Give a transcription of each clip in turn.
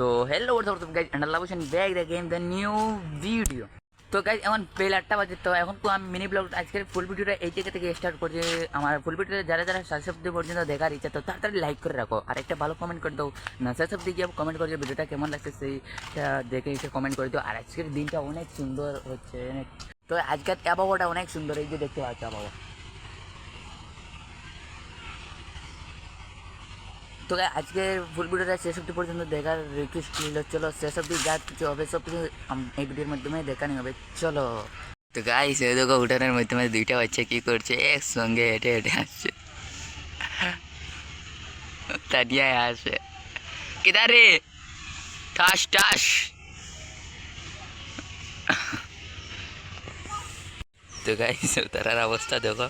তো hello what's up guys Allah Hossain back দেখেন the new video তো guys এখন বেল আটটা বাজে, তো এখন তো আমি মিনি ব্লগ আজকের ফুল ভিডিওটা এই জায়গা থেকে স্টার্ট করছি। আমার ফুল ভিডিওটা যারা যারা শেষ অব্দি পর্যন্ত দেখার ইচ্ছা, তো তাড়াতাড়ি লাইক করে রাখো। আর একটা ভালো কমেন্ট করে দাও। না শেষ অব্দি গিয়ে কমেন্ট করে ভিডিওটা কেমন লাগছে সেইটা দেখে এসে কমেন্ট করে দিও। আর আজকের দিনটা অনেক সুন্দর হচ্ছে। তো আজকের আবহাওয়াটা অনেক সুন্দর, এই যে দেখতে পাচ্ছ আবহাওয়া। তো আজকে ফুল ভিডিওটা শেষ অব্দি পর্যন্ত দেখার রিকোয়েস্ট ছিল চলো শেষ অব্দি যা কিছু হবে সব কিছু এই ভিডিওর মাধ্যমে দেখানো হবে। চলো। তো গাইস এই দেখো উঠানের মাধ্যমে দুইটা বাচ্চা কি করছে? একসঙ্গে হেঁটে হেঁটে আসছে। তানিয়ায় আসে। কেদার! ঠাস ঠাস। তো গাইস তারার অবস্থা দেখো।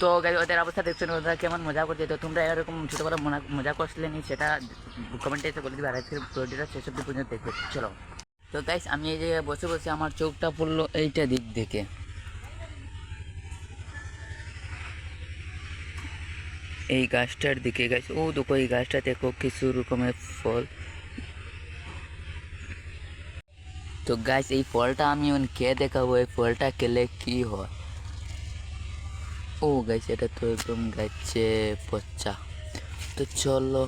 তো ওদের অবস্থা দেখছেন ওরা কেমন মজা করছে? তো তোমরা এরকম ছোটো বড় মজা করছিলে নি? সেটা কমেন্টে এসে বলে দিবে। আর আজকের ভিডিওটা শেষ অব্দি পর্যন্ত দেখবে চলো। তো গাইস আমি এই জায়গায় বসে বসে আমার চোখটা পড়ল এইটা দিক থেকে। এই গাছটার দিকে গাছ ও দেখো, এই গাছটা দেখো, কিছু রকমের ফল। তো গাছ এই ফলটা আমি কে দেখাবো? এই ফলটা খেলে কি হয়? ও গাছ এটা তো একদম গাছে পচা। তো চলো।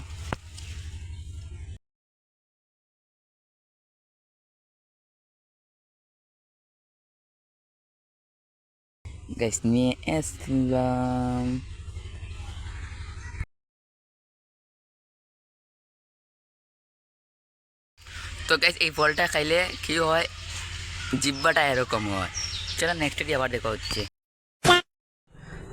গাইস নিয়ে আসলাম। তো গাইস এই ফলটা খাইলে কি হয়? জিব্বাটা এরকম হয়। চলো নেক্সট আবার দেখা হচ্ছে।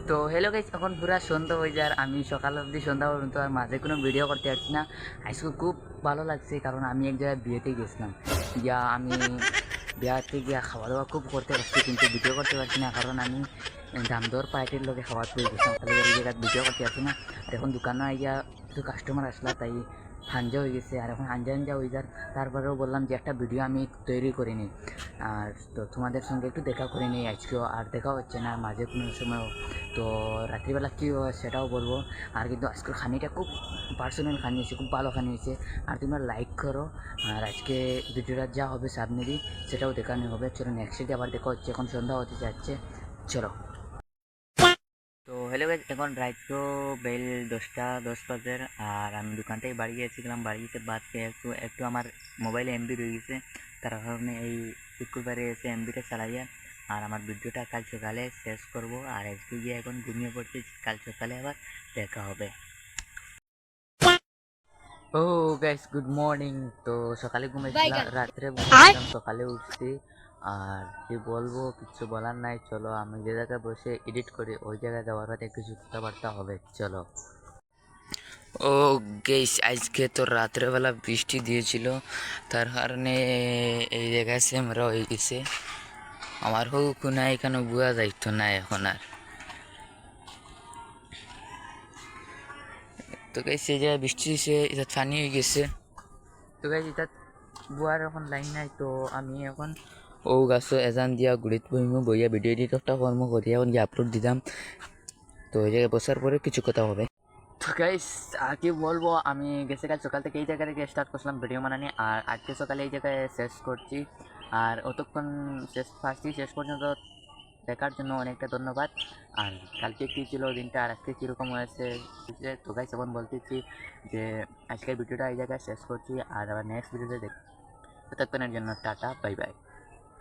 তো হ্যালো গাইস এখন পুরা সন্ধ্যা হয়ে যায় আমি সকাল অবধি সন্ধ্যা পর্যন্ত আর মাঝে কোনো ভিডিও করতে পারছি না। আজকে খুব ভালো লাগছে, কারণ আমি এক জায়গায় বিয়েতে গেছিলাম। গিয়া আমি বিয়াতে গিয়া খাওয়া দাওয়া খুব করতে পারছি কিন্তু ভিডিও করতে পারছি না, কারণ আমি দামদর পার্টির লোকে খাওয়া পেয়ে গেছিলাম। তাহলে ভিডিও করতে পারছি না। আর এখন দোকানে আইয়া কিছু কাস্টমার আসলা, তাই হাঞ্জা হয়ে গেছে, আর এখন হাঞ্জা হাঞ্জা হয়ে যার তারপরেও বললাম যে একটা ভিডিও আমি তৈরি করে নিই। আর তো তোমাদের সঙ্গে একটু দেখা করে নিই আজকেও, আর দেখা হচ্ছে না মাঝে কোনো সময়ও তো রাত্রিবেলা কী হয় সেটাও বলব। আর কিন্তু আজকের খানিটা খুব পার্সোনাল খানি হয়েছে, খুব ভালো খানি হয়েছে। আর তোমরা লাইক করো। আর আজকে ভিডিওটা যা হবে সামনেরই, সেটাও দেখানো হবে। চলো নেক্সট ডে আবার দেখা হচ্ছে, এখন সন্ধ্যা হতে যাচ্ছে। চলো। হ্যালো গাইজ এখন রাত তো বেল দশটা দশ বাজের আর আমি দোকান থেকে বাড়ি গিয়েছিলাম বাড়ি গিয়ে বাদ পেয়ে একটু একটু আমার মোবাইলে এমবি রয়ে গেছে তার কারণে এই শুক্রবারে এসে এমবিটা চালাইয়া আর আমার ভিডিওটা কাল সকালে শেষ করব। আর আজকে গিয়ে এখন ঘুমিয়ে পড়ছি কাল সকালে আবার দেখা হবে। ও গাইস গুড মর্নিং তো সকালে ঘুমিয়েছিলাম রাত্রে সকালে উঠছি। আর কি বলব কিছু বলার নাই চলো আমি যে জায়গায় বসে এডিট করি ওই জায়গায় যাওয়ার পরে কিছু কথাবার্তা হবে চলো। ও গেস আজকে তো রাত্রেবেলা বৃষ্টি দিয়েছিল তার কারণে এই জায়গায় সেমরা হয়ে গেছে। আমার হোক না এখানে বুয়া যাইতো না এখন আর। তো এই জায়গায় বৃষ্টি দিছে এটা পানি হয়ে গেছে। তো গাইস এটা বুয়ার এখন লাইন নাই তো আমি এখন ও গাছ এজান দিয়া গুড়িত বহিমু বইয়া ভিডিও এডিটরটা কর্ম করি এখন গিয়ে আপলোড দিতাম তো এই জায়গায় বসার পরে কিছু কথা হবে। তো গাইস আর কি বলব আমি গেছে কাল সকাল থেকে এই জায়গা থেকে স্টার্ট করছিলাম ভিডিও বানানি আর আজকে সকালে এই জায়গায় শেষ করছি আর অতক্ষণ শেষ ফার্স্টই শেষ পর্যন্ত দেখার জন্য অনেকটা ধন্যবাদ। আর কালকে কী ছিল দিনটা আর আজকে কীরকম হয়েছে? তো গাইস এখন বলতেছি যে আজকের ভিডিওটা এই জায়গায় শেষ করছি আর আবার নেক্সট ভিডিওতে দেখ ততক্ষণের জন্য টাটা, বাই বাই।